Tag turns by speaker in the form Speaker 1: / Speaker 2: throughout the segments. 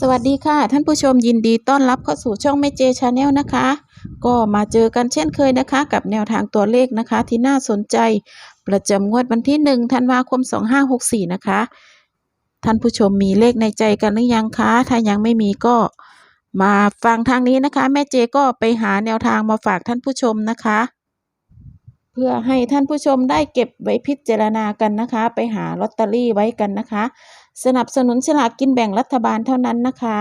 Speaker 1: สวัสดีค่ะ ท่านผู้ชมยินดีต้อนรับเข้าสู่ช่องแม่เจชาแนลนะคะ ก็มาเจอกันเช่นเคยนะคะ กับแนวทางตัวเลขนะคะ ที่น่าสนใจ ประจำงวดวันที่ 1 ธันวาคม 2564 นะคะ ท่านผู้ชมมีเลขในใจกันหรือยังคะ ถ้ายังไม่มีก็มาฟังทางนี้นะคะ แม่เจก็ไปหาแนวทางมาฝากท่านผู้ชมนะคะ เพื่อให้ท่านผู้ชมได้เก็บไว้พิจารณากันนะคะ ไปหาลอตเตอรี่ไว้กันนะคะ สนับสนุนฉลากกินแบ่งรัฐบาลเท่านั้นนะคะ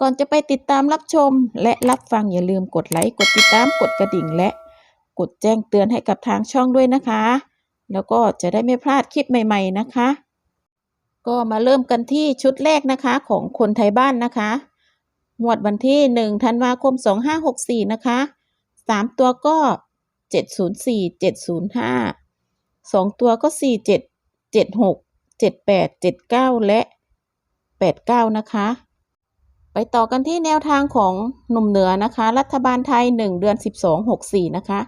Speaker 1: ก่อนจะไปติดตามรับชม และรับฟังอย่าลืมกดไลค์กดติดตามกดกระดิ่งและกดแจ้งเตือนให้กับทางช่องด้วยนะคะ แล้วก็จะได้ไม่พลาดคลิปใหม่ ๆนะคะ ก็มาเริ่มกันที่ชุดแรกนะคะของคนไทยบ้านนะคะงวดวันที่ 1 ธันวาคม 2564 นะคะ 3 ตัวก็ 704 705 2 ตัวก็ 47 76 78 79 และ 89 นะคะ ไปต่อกันที่แนวทางของหนุ่มเหนือนะคะ รัฐบาลไทย 1 เดือน 12 64 นะคะ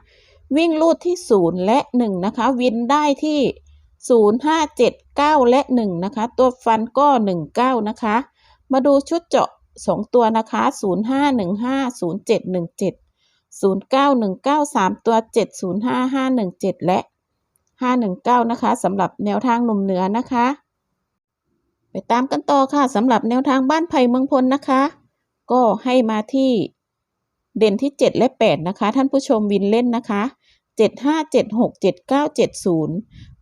Speaker 1: วิ่งลูดที่ 0 และ 1 นะคะ วินได้ที่ 0 5 7 9 และ 1 นะคะ ตัวฟันก็ 19 นะคะ มาดูชุดเจาะ 2 ตัวนะคะ 0 5 1 5 0 7 1 7 0 9 1 9 3 ตัว 7 0 5 5 1 7 และ 519 นะคะสำหรับแนวทางหนุ่มเหนือนะคะ ไปตามกันต่อค่ะสำหรับแนวทางบ้านไผ่เมืองพลนะคะ ก็ให้มาที่เด่นที่ 7 และ 8 นะคะ ท่านผู้ชมวินเล่นนะคะ 75 76 79 70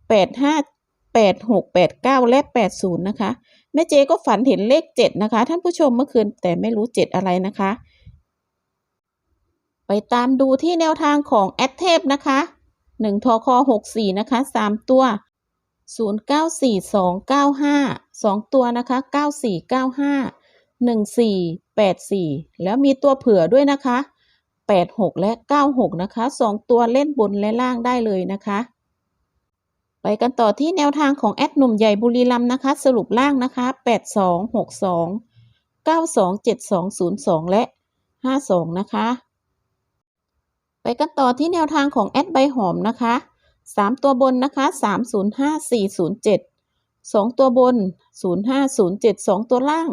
Speaker 1: 85 86 89 และ 80 นะคะ แม่เจก็ฝันเห็นเลข 7 นะคะ ท่านผู้ชมเมื่อคืนแต่ไม่รู้ 7 อะไรนะคะ ไปตามดูที่แนวทางของแอดเทพนะคะ หนึ่งทอคอหกสี่นะคะสามตัวศูนย์เก้าสี่สองเก้าห้าสองตัวนะคะเก้าสี่เก้าห้าหนึ่งสี่แปดสี่แล้วมีตัวเผื่อด้วยนะคะแปดหกและเก้าหกนะคะสองตัวเล่นบนและล่างได้เลยนะคะ ไปกันต่อที่แนวทางของแอดหนุ่มใหญ่บุรีรัมนะคะ สรุปล่างนะคะแปดสองหกสองเก้าสองเจ็ดสองศูนย์สองและห้าสองนะคะ ไปกันต่อที่แนวทางของแอดใบหอมนะคะ 3 ตัวบนนะคะ 305407 2 ตัวบน 0507 2 ตัวล่าง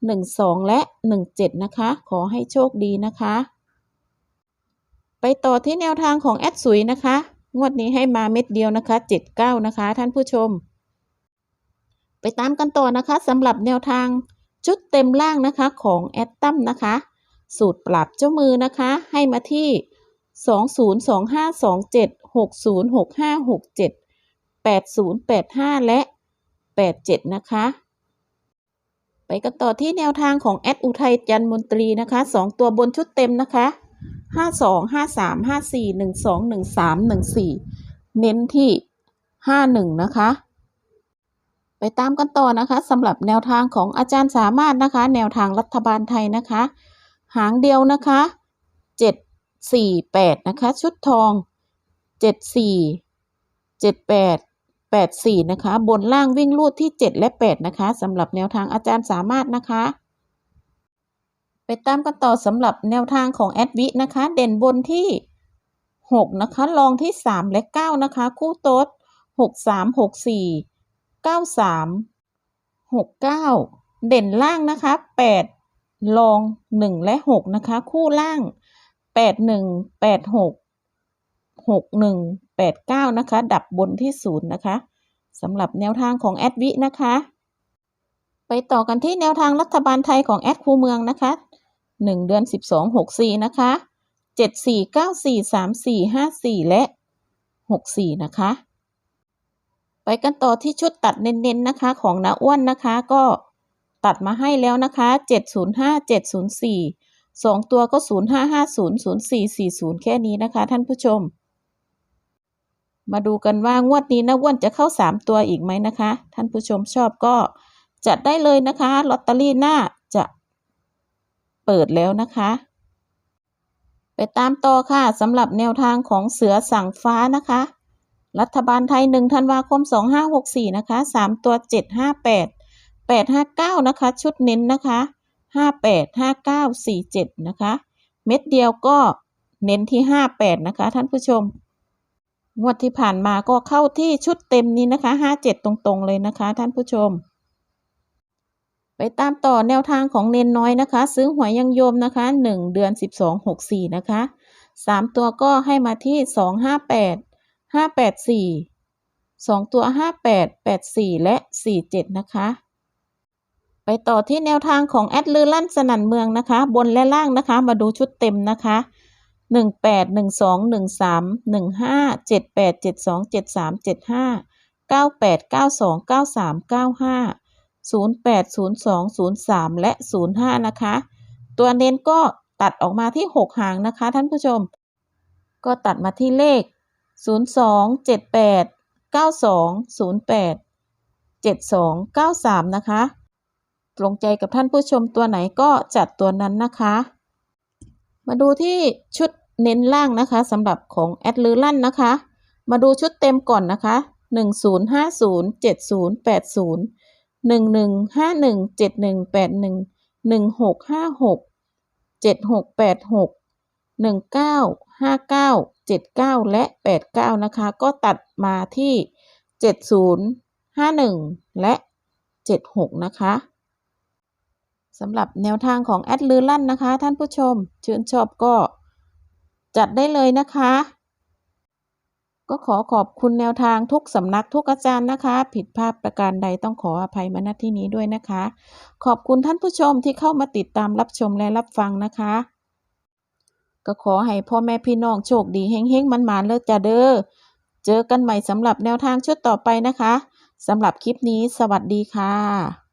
Speaker 1: 12 และ 17 นะคะ ขอให้โชคดีนะคะ ไปต่อที่แนวทางของแอดสุยนะคะ งวดนี้ให้มาเม็ดเดียวนะคะ 79 นะคะ ท่านผู้ชม ไปตามกันต่อนะคะสำหรับแนวทางชุดเต็มล่างนะคะของแอดตั้มนะคะ สูตรปรับเจ้ามือนะคะ ให้มาที่ สองศูนย์สองห้าสองเจ็ดหกศูนย์หกห้าหกเจ็ดแปดศูนย์แปดห้าและแปดเจ็ดนะคะ ไปกันต่อที่แนวทางของแอดอุทัยจันมนตรีนะคะสองตัวบนชุดเต็มนะคะห้าสองห้าสามห้าสี่หนึ่งสองหนึ่งสามหนึ่งสี่เน้นที่ห้าหนึ่งนะคะไปตามกันต่อนะคะสำหรับแนวทางของอาจารย์สามารถนะคะ แนวทางรัฐบาลไทยนะคะ หางเดียวนะคะ สี่แปดนะคะ ชุดทองเจ็ดสี่เจ็ดแปดแปดสี่นะคะ บนล่างวิ่งลูดที่เจ็ดและแปดนะคะสำหรับแนวทางอาจารย์สามารถนะคะ ไปตามกันต่อสำหรับแนวทางของแอดวินะคะ เด่นบนที่หกนะคะรองที่สามและเก้านะคะ คู่โต๊ดหกสามหกสี่เก้าสามหกเก้าเด่นล่างนะคะแปดรองหนึ่งและหกนะคะ คู่ล่าง แปดหนึ่งแปดหกหกหนึ่งแปดเก้านะคะ ดับบนที่ศูนย์นะคะสำหรับแนวทางของแอดวินะคะ ไปต่อกันที่แนวทางรัฐบาลไทยของแอดคูเมืองนะคะหนึ่งเดือนสิบสองหกสี่นะคะเจ็ดสี่เก้าสี่สามสี่ห้าสี่และหกสี่นะคะ ไปกันต่อที่ชุดตัดเน้นๆนะคะของนาอ้วนนะคะก็ตัดมาให้แล้วนะคะเจ็ดศูนย์ห้าเจ็ดศูนย์สี่ สองตัวก็ศูนย์ห้าห้าศูนย์ศูนย์สี่สี่ศูนย์แค่นี้นะคะ ท่านผู้ชม มาดูกันว่างวดนี้นะอ้วนจะเข้าสามตัวอีกไหมนะคะ ท่านผู้ชมชอบก็จัดได้เลยนะคะลอตเตอรี่หน้าจะเปิดแล้วนะคะ ไปตามต่อค่ะสำหรับแนวทางของเสือสั่งฟ้านะคะ รัฐบาลไทยหนึ่งธันวาคมสองห้าหกสี่นะคะสามตัวเจ็ดห้าแปดแปดห้าเก้านะคะ ชุดเน้นนะคะ ห้าแปดห้าเก้าสี่เจ็ดนะคะ เม็ดเดียวก็เน้นที่ห้าแปดนะคะ ท่านผู้ชม งวดที่ผ่านมาก็เข้าที่ชุดเต็มนี้นะคะห้าเจ็ดตรงๆเลยนะคะ ท่านผู้ชม ไปตามต่อแนวทางของเนนน้อยนะคะ ซื้อหวยยังโยมนะคะ 1 เดือน 12 64 นะคะ 3 ตัวก็ให้มาที่ 258 584 2 ตัว 58 84 และ 47 นะคะ ไปต่อที่แนวทางของแอดลือลั่นสนั่นเมืองนะคะ บนและล่างนะคะ มาดูชุดเต็มนะคะ18 12 13 15 78 72 73 75 98 92 93 95 08 02 03และ05นะคะ ตัวเน้นก็ตัดออกมาที่6หางนะคะ ท่านผู้ชม ก็ตัดมาที่เลข02 78 92 08 72 93นะคะ ตรงใจกับท่านผู้ชมตัวไหนก็จัดตัวนั้นนะคะ มาดูที่ชุดเน้นล่างนะคะสำหรับของแอดลือลั่นนะคะ มาดูชุดเต็มก่อนนะคะ1050 70 80 1151 7181 1656 7686 1959 79 และ 89 นะคะ ก็ตัดมาที่ 70 51 และ 76 นะคะ สำหรับแนวทางของแอดลือลั่นนะคะ ท่านผู้ชมชื่นชอบก็จัดได้เลยนะคะ ก็ขอขอบคุณแนวทางทุกสำนักทุกอาจารย์นะคะ ผิดพลาดประการใดต้องขออภัยมาณที่นี้ด้วยนะคะ ขอบคุณท่านผู้ชมที่เข้ามาติดตามรับชมและรับฟังนะคะ ก็ขอให้พ่อแม่พี่น้องโชคดีเฮงๆมันๆเลิกจ้าเด้อเจอกันใหม่สำหรับแนวทางชุดต่อไปนะคะสำหรับคลิปนี้สวัสดีค่ะ